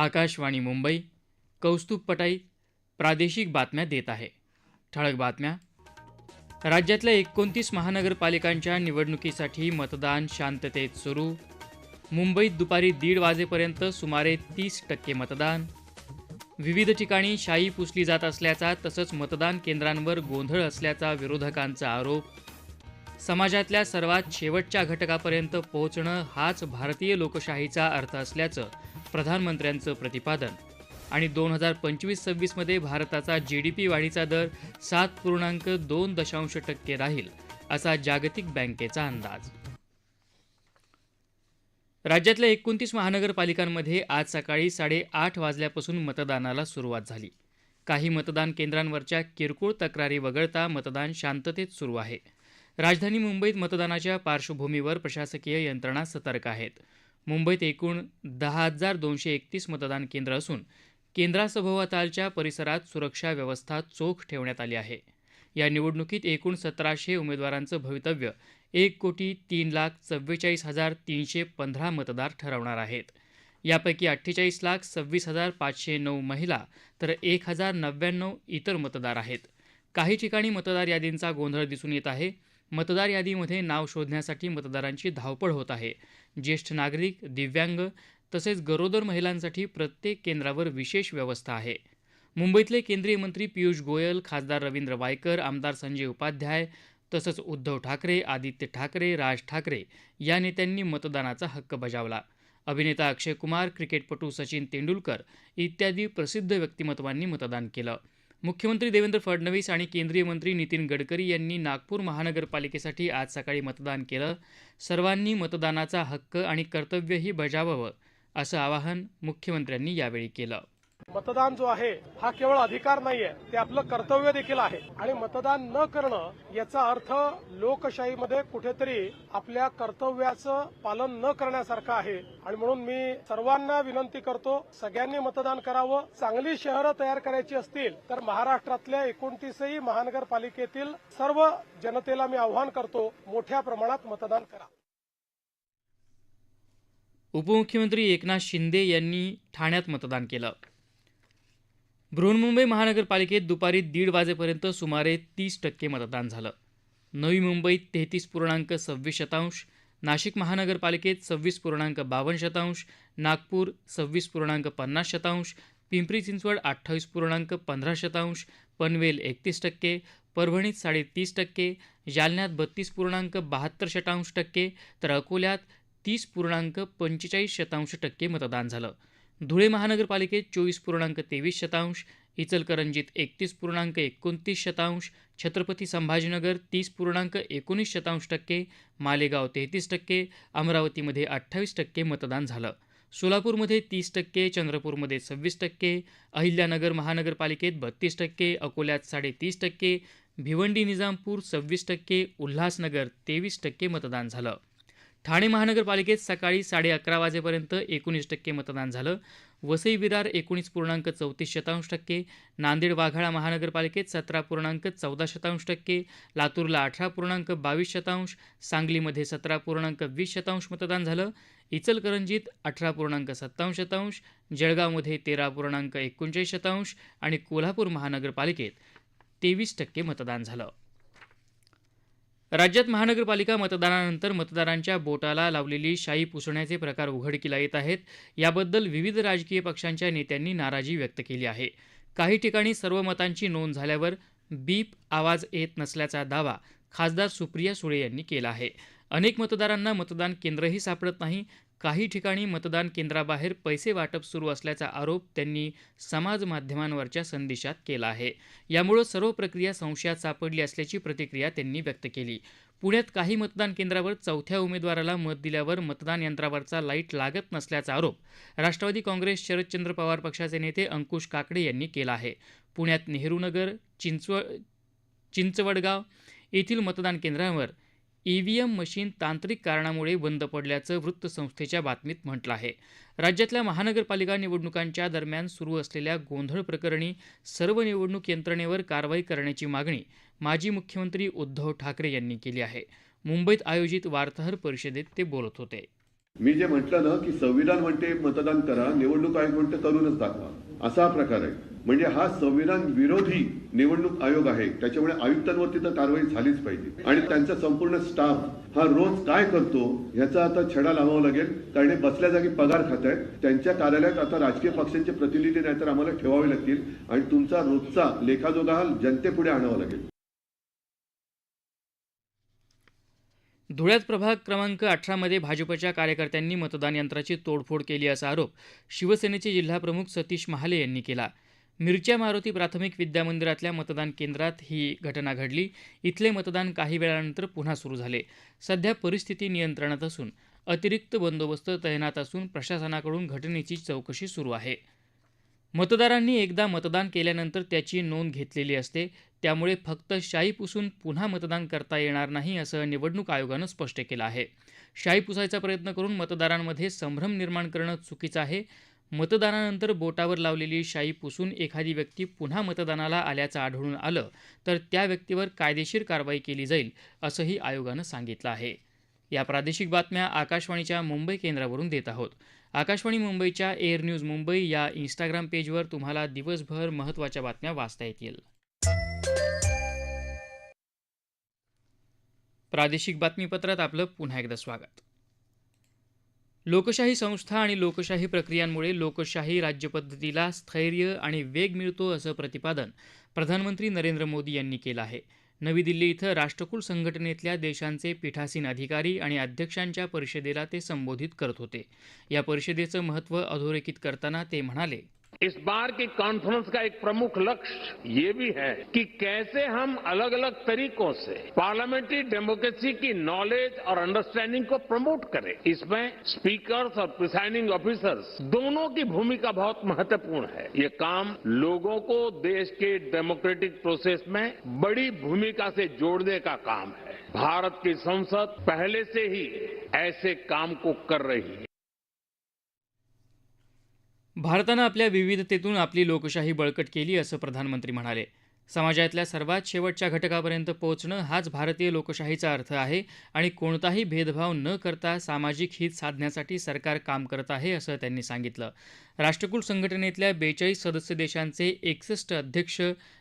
आकाशवाणी मुंबई कौस्तुभ पटाई प्रादेशिक बातम्या देत आहे. ठळक बातम्या. राज्यातल्या एकोणतीस महानगरपालिकांच्या निवडणुकीसाठी मतदान शांततेत सुरू. मुंबईत दुपारी दीड वाजेपर्यंत सुमारे तीस टक्के मतदान. विविध ठिकाणी शाई पुसली जात असल्याचा तसंच मतदान केंद्रांवर गोंधळ असल्याचा विरोधकांचा आरोप. समाजातल्या सर्वात शेवटच्या घटकापर्यंत पोहोचणं हाच भारतीय लोकशाहीचा अर्थ असल्याचं प्रधानमंत्र्यांचं प्रतिपादन. आणि दोन हजार पंचवीस सव्वीसमध्ये भारताचा जी डी पी वाढीचा दर सात पूर्णांक दोन दशांश टक्के राहील असा जागतिक बँकेचा अंदाज. राज्यातल्या एकोणतीस महानगरपालिकांमध्ये आज सकाळी साडेआठ वाजल्यापासून मतदानाला सुरुवात झाली. काही मतदान केंद्रांवरच्या किरकोळ तक्रारी वगळता मतदान शांततेत सुरू आहे. राजधानी मुंबईत मतदानाच्या पार्श्वभूमीवर प्रशासकीय यंत्रणा सतर्क आहेत. मुंबईत एकूण दहा हजार दोनशे एकतीस मतदान केंद्र असून केंद्रासभोवतालच्या परिसरात सुरक्षा व्यवस्था चोख ठेवण्यात आली आहे. या निवडणुकीत एकूण सतराशे उमेदवारांचं भवितव्य एक कोटी तीन लाख चव्वेचाळीस हजार तीनशे पंधरा मतदार ठरवणार आहेत. यापैकी अठ्ठेचाळीस लाख सव्वीस हजार पाचशे नऊ महिला तर एक हजार नव्याण्णव इतर मतदार आहेत. काही ठिकाणी मतदार यादींचा गोंधळ दिसून येत आहे. मतदार यादीमध्ये नाव शोधण्यासाठी मतदारांची धावपळ होत आहे. ज्येष्ठ नागरिक दिव्यांग तसेच गरोदर महिलांसाठी प्रत्येक केंद्रावर विशेष व्यवस्था आहे. मुंबईतले केंद्रीय मंत्री पियुष गोयल खासदार रवींद्र वायकर आमदार संजय उपाध्याय तसंच उद्धव ठाकरे आदित्य ठाकरे राज ठाकरे या नेत्यांनी मतदानाचा हक्क बजावला. अभिनेता अक्षय कुमार क्रिकेटपटू सचिन तेंडुलकर इत्यादी प्रसिद्ध व्यक्तिमत्वांनी मतदान केलं. मुख्यमंत्री देवेंद्र फडणवीस आणि केंद्रीय मंत्री नितीन गडकरी यांनी नागपूर महानगरपालिकेसाठी आज सकाळी मतदान केलं. सर्वांनी मतदानाचा हक्क आणि कर्तव्यही बजावावं असं आवाहन मुख्यमंत्र्यांनी यावेळी केलं. मतदान जो आहे हा केवळ अधिकार नाहीये ते आपलं कर्तव्य देखील आहे. आणि मतदान न करणं याचा अर्थ लोकशाहीमध्ये कुठेतरी आपल्या कर्तव्याचं पालन न करण्यासारखं आहे. आणि म्हणून मी सर्वांना विनंती करतो सगळ्यांनी मतदान करावं. चांगली शहरं तयार करायची असतील तर महाराष्ट्रातल्या एकोणतीसही महानगरपालिकेतील सर्व जनतेला मी आव्हान करतो मोठ्या प्रमाणात मतदान करा. उपमुख्यमंत्री एकनाथ शिंदे यांनी ठाण्यात मतदान केलं. बृहन्मुंबई महानगरपालिकेत दुपारी दीड वाजेपर्यंत सुमारे तीस टक्के मतदान झालं. नवी मुंबईत तेहतीस पूर्णांक सव्वीस शतांश नाशिक महानगरपालिकेत सव्वीस पूर्णांक बावन्न शतांश नागपूर सव्वीस पूर्णांक पन्नास शतांश पिंपरी चिंचवड अठ्ठावीस पूर्णांक पंधरा शतांश पनवेल एकतीस टक्के परभणीत साडेतीस टक्के जालन्यात बत्तीस पूर्णांक बहात्तर शतांश टक्के तर अकोल्यात तीस पूर्णांक पंचेचाळीस शतांश टक्के मतदान झालं. धुळे महानगरपालिकेत चोवीस पूर्णांक तेवीस शतांश इचलकरंजीत एकतीस पूर्णांक एकोणतीस शतांश छत्रपती संभाजीनगर तीस पूर्णांक एकोणीस शतांश टक्के मालेगाव तेहतीस टक्के अमरावतीमध्ये अठ्ठावीस टक्के मतदान झालं. सोलापूरमध्ये तीस टक्के चंद्रपूरमध्ये सव्वीस टक्के अहिल्यानगर महानगरपालिकेत बत्तीस टक्के अकोल्यात साडेतीस टक्के भिवंडी निजामपूर सव्वीस टक्के उल्हासनगर तेवीस टक्के मतदान झालं. ठाणे महानगरपालिकेत सकाळी साडे अकरा वाजेपर्यंत एकोणीस टक्के मतदान झालं. वसई विरार एकोणीस पूर्णांक चौतीस शतांश टक्के नांदेड वाघाळा महानगरपालिकेत सतरा पूर्णांक चौदा शतांश टक्के लातूरला अठरा पूर्णांक बावीस शतांश सांगलीमध्ये सतरा पूर्णांक वीस शतांश मतदान झालं. इचलकरंजीत अठरा पूर्णांक सत्तावन्न शतांश जळगावमध्ये तेरा पूर्णांक एकोणचाळीस शतांश आणि कोल्हापूर महानगरपालिकेत तेवीस टक्के मतदान झालं. राज्यात महानगरपालिका मतदानानंतर मतदारांच्या बोटाला लावलेली शाई पुसण्याचे प्रकार उघडकीला येत आहेत. याबद्दल विविध राजकीय पक्षांच्या नेत्यांनी नाराजी व्यक्त केली आहे. काही ठिकाणी सर्व मतांची नोंद झाल्यावर बीप आवाज येत नसल्याचा दावा खासदार सुप्रिया सुळे यांनी केला आहे. अनेक मतदारांना मतदान केंद्रही सापडत नाही. काही ठिकाणी मतदान केंद्राबाहेर पैसे वाटप सुरू असल्याचा आरोप त्यांनी समाज माध्यमांवरच्या संदेशात केला आहे. यामुळं सर्व प्रक्रिया संशयात सापडली असल्याची प्रतिक्रिया त्यांनी व्यक्त केली. पुण्यात काही मतदान केंद्रावर चौथ्या उमेदवाराला मत दिल्यावर मतदान यंत्रावरचा लाइट लागत नसल्याचा आरोप राष्ट्रवादी काँग्रेस शरदचंद्र पवार पक्षाचे नेते अंकुश काकडे यांनी केला आहे. पुण्यात नेहरूनगर चिंचव चिंचवडगाव येथील मतदान केंद्रांवर ईव्हीएम मशीन तांत्रिक कारणामुळे बंद पडल्याचं वृत्तसंस्थेच्या बातमीत म्हटलं आहे. राज्यातल्या महानगरपालिका निवडणुकांच्या दरम्यान सुरू असलेल्या गोंधळ प्रकरणी सर्व निवडणूक यंत्रणेवर कारवाई करण्याची मागणी माजी मुख्यमंत्री उद्धव ठाकरे यांनी केली आहे. मुंबईत आयोजित वार्ताहर परिषदेत ते बोलत होते. मी जे म्हटलं ना की संविधान म्हणते मतदान करा निवडणूक आयोग म्हणते करूनच दाखवा. असा हा प्रकार आहे. म्हणजे हा संविधान विरोधी निवडणूक आयोग आहे. त्याच्यामुळे आयुक्तांवरती तर कारवाई झालीच पाहिजे. आणि त्यांचा संपूर्ण स्टाफ हा रोज काय करतो ह्याचा आता छडा लावावा लागेल. कारण हे बसल्या जागी पगार खात आहेत. त्यांच्या कार्यालयात आता राजकीय पक्षांचे प्रतिनिधी नाहीतर आम्हाला ठेवावे लागतील. आणि तुमचा रोजचा लेखाजोगा हा जनतेपुढे आणावा लागेल. धुळ्यात प्रभाग क्रमांक अठरामध्ये भाजपच्या कार्यकर्त्यांनी मतदान यंत्राची तोडफोड केली असा आरोप शिवसेनेचे जिल्हाप्रमुख सतीश महाले यांनी केला. मिरच्या मारुती प्राथमिक विद्यामंदिरातल्या मतदान केंद्रात ही घटना घडली. इथले मतदान काही वेळानंतर पुन्हा सुरू झाले. सध्या परिस्थिती नियंत्रणात असून अतिरिक्त बंदोबस्त तैनात असून प्रशासनाकडून घटनेची चौकशी सुरू आहे. मतदारांनी एकदा मतदान केल्यानंतर त्याची नोंद घेतलेली असते. त्यामुळे फक्त शाई पुसून पुन्हा मतदान करता येणार नाही असं निवडणूक आयोगानं स्पष्ट केलं आहे. शाई पुसायचा प्रयत्न करून मतदारांमध्ये संभ्रम निर्माण करणं चुकीचं आहे. मतदानानंतर बोटावर लावलेली शाई पुसून एखादी व्यक्ती पुन्हा मतदानाला आल्याचं आढळून आलं तर त्या व्यक्तीवर कायदेशीर कारवाई केली जाईल असंही आयोगानं सांगितलं आहे. या प्रादेशिक बातम्या आकाशवाणीच्या मुंबई केंद्रावरून देत आहोत. आकाशवाणी मुंबईच्या एअर न्यूज मुंबई या इंस्टाग्राम पेजवर तुम्हाला दिवसभर महत्त्वाच्या बातम्या वाचता येतील. प्रादेशिक बातमीपत्रात आपलं पुन्हा एकदा स्वागत. लोकशाही संस्था आणि लोकशाही प्रक्रियांमुळे लोकशाही राज्यपद्धतीला स्थैर्य आणि वेग मिळतो असं प्रतिपादन प्रधानमंत्री नरेंद्र मोदी यांनी केलं आहे. नवी दिल्ली इथं राष्ट्रकुल संघटनेतल्या देशांचे पीठासीन अधिकारी आणि अध्यक्षांच्या परिषदेला ते संबोधित करत होते. या परिषदेचं महत्त्व अधोरेखित करताना ते म्हणाले इस बार की कॉन्फ्रेंस का एक प्रमुख लक्ष्य ये भी है कि कैसे हम अलग अलग तरीकों से पार्लियामेंट्री डेमोक्रेसी की नॉलेज और अंडरस्टैंडिंग को प्रमोट करें। इसमें स्पीकर्स और प्रिसाइडिंग ऑफिसर्स दोनों की भूमिका बहुत महत्वपूर्ण है। ये काम लोगों को देश के डेमोक्रेटिक प्रोसेस में बड़ी भूमिका से जोड़ने का काम है। भारत की संसद पहले से ही ऐसे काम को कर रही है। भारतानं आपल्या विविधतेतून आपली लोकशाही बळकट केली असं प्रधानमंत्री म्हणाले. समाजातल्या सर्वात शेवटच्या घटकापर्यंत पोहोचणं हाच भारतीय लोकशाहीचा अर्थ आहे आणि कोणताही भेदभाव न करता सामाजिक हित साधण्यासाठी सरकार काम करत आहे असं त्यांनी सांगितलं. राष्ट्रकुल संघटनेतल्या बेचाळीस सदस्य देशांचे एकसष्ट अध्यक्ष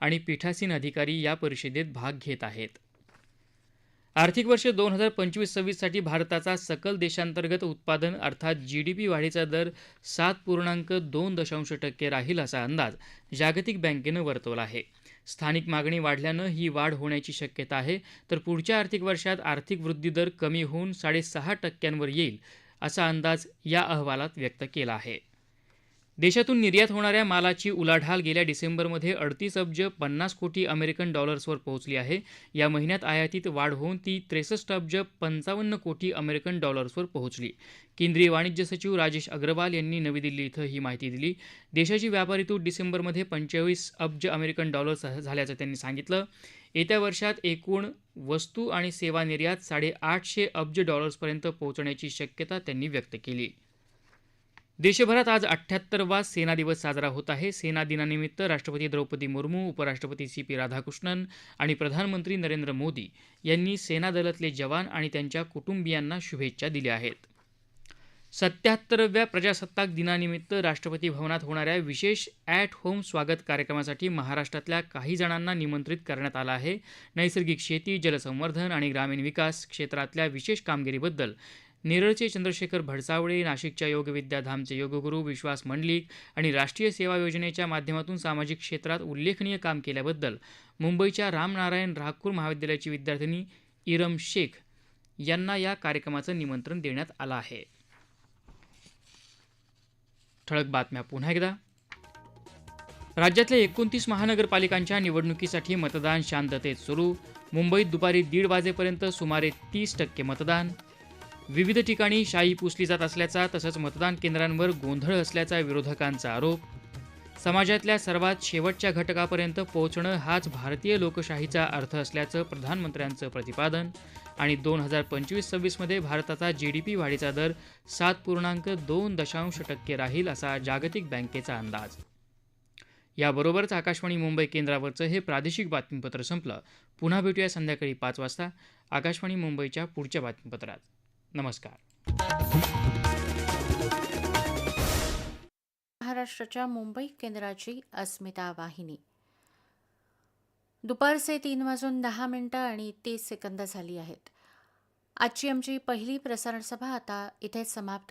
आणि पीठासीन अधिकारी या परिषदेत भाग घेत आहेत. आर्थिक वर्ष दोन हजार पंचवीस सव्वीससाठी भारताचा सकल देशांतर्गत उत्पादन अर्थात जी डी पी वाढीचा दर सात पूर्णांक दोन दशांश टक्के राहील असा अंदाज जागतिक बँकेनं वर्तवला आहे. स्थानिक मागणी वाढल्यानं ही वाढ होण्याची शक्यता आहे तर पुढच्या आर्थिक वर्षात आर्थिक वृद्धी दर कमी होऊन साडेसहा टक्क्यांवर येईल असा अंदाज या अहवालात व्यक्त केला आहे. देशातून निर्यात होणाऱ्या मालाची उलाढाल गेल्या डिसेंबरमध्ये अडतीस अब्ज पन्नास कोटी अमेरिकन डॉलर्सवर पोहोचली आहे. या महिन्यात आयातीत वाढ होऊन ती त्रेसष्ट अब्ज पंचावन्न कोटी अमेरिकन डॉलर्सवर पोहोचली. केंद्रीय वाणिज्य सचिव राजेश अग्रवाल यांनी नवी दिल्ली इथं ही माहिती दिली. देशाची व्यापारी तूट डिसेंबरमध्ये पंचेचाळीस अब्ज अमेरिकन डॉलर्स झाल्याचं त्यांनी सांगितलं. येत्या वर्षात एकूण वस्तू आणि सेवा निर्यात साडेआठशे अब्ज डॉलर्सपर्यंत पोहोचण्याची शक्यता त्यांनी व्यक्त केली. देशभरात आज अठ्ठ्याहत्तरवा सेना दिवस साजरा होत आहे. सेना दिनानिमित्त राष्ट्रपती द्रौपदी मुर्मू उपराष्ट्रपती सी पी राधाकृष्णन आणि प्रधानमंत्री नरेंद्र मोदी यांनी सेना दलातले जवान आणि त्यांच्या कुटुंबियांना शुभेच्छा दिल्या आहेत. सत्याहत्तरव्या प्रजासत्ताक दिनानिमित्त राष्ट्रपती भवनात होणाऱ्या विशेष ॲट होम स्वागत कार्यक्रमासाठी महाराष्ट्रातल्या काही जणांना निमंत्रित करण्यात आलं आहे. नैसर्गिक शेती जलसंवर्धन आणि ग्रामीण विकास क्षेत्रातल्या विशेष कामगिरीबद्दल नेरळचे चंद्रशेखर भडसावळे नाशिकच्या योगविद्याधामचे योगगुरू विश्वास मंडलिक आणि राष्ट्रीय सेवा योजनेच्या माध्यमातून सामाजिक क्षेत्रात उल्लेखनीय काम केल्याबद्दल मुंबईच्या रामनारायण राहकूर महाविद्यालयाची विद्यार्थिनी इरम शेख यांना या कार्यक्रमाचं निमंत्रण देण्यात आलं आहे. ठळक बातम्या पुन्हा एकदा. राज्यातल्या एकोणतीस महानगरपालिकांच्या निवडणुकीसाठी मतदान शांततेत सुरू. मुंबईत दुपारी दीड वाजेपर्यंत सुमारे तीस टक्के मतदान. विविध ठिकाणी शाई पुसली जात असल्याचा तसंच मतदान केंद्रांवर गोंधळ असल्याचा विरोधकांचा आरोप. समाजातल्या सर्वात शेवटच्या घटकापर्यंत पोहोचणं हाच भारतीय लोकशाहीचा अर्थ असल्याचं प्रधानमंत्र्यांचं प्रतिपादन आणि दोन हजार पंचवीस सव्वीसमध्ये भारताचा जी डी पी वाढीचा दर सात पूर्णांक दोन दशांश टक्के राहील असा जागतिक बँकेचा अंदाज. याबरोबरच आकाशवाणी मुंबई केंद्रावरचं हे प्रादेशिक बातमीपत्र संपलं. पुन्हा भेटूया संध्याकाळी पाच वाजता. आकाशवाणी मुंबईच्या पुढच्या बातमीपत्रात. नमस्कार. महाराष्ट्राच्या मुंबई केंद्राची अस्मिता वाहिनी. दुपारचे तीन वाजून दहा मिनिटं आणि तीस सेकंद झाली आहेत. आजची आमची पहिली प्रसारण सभा आता इथेच समाप्त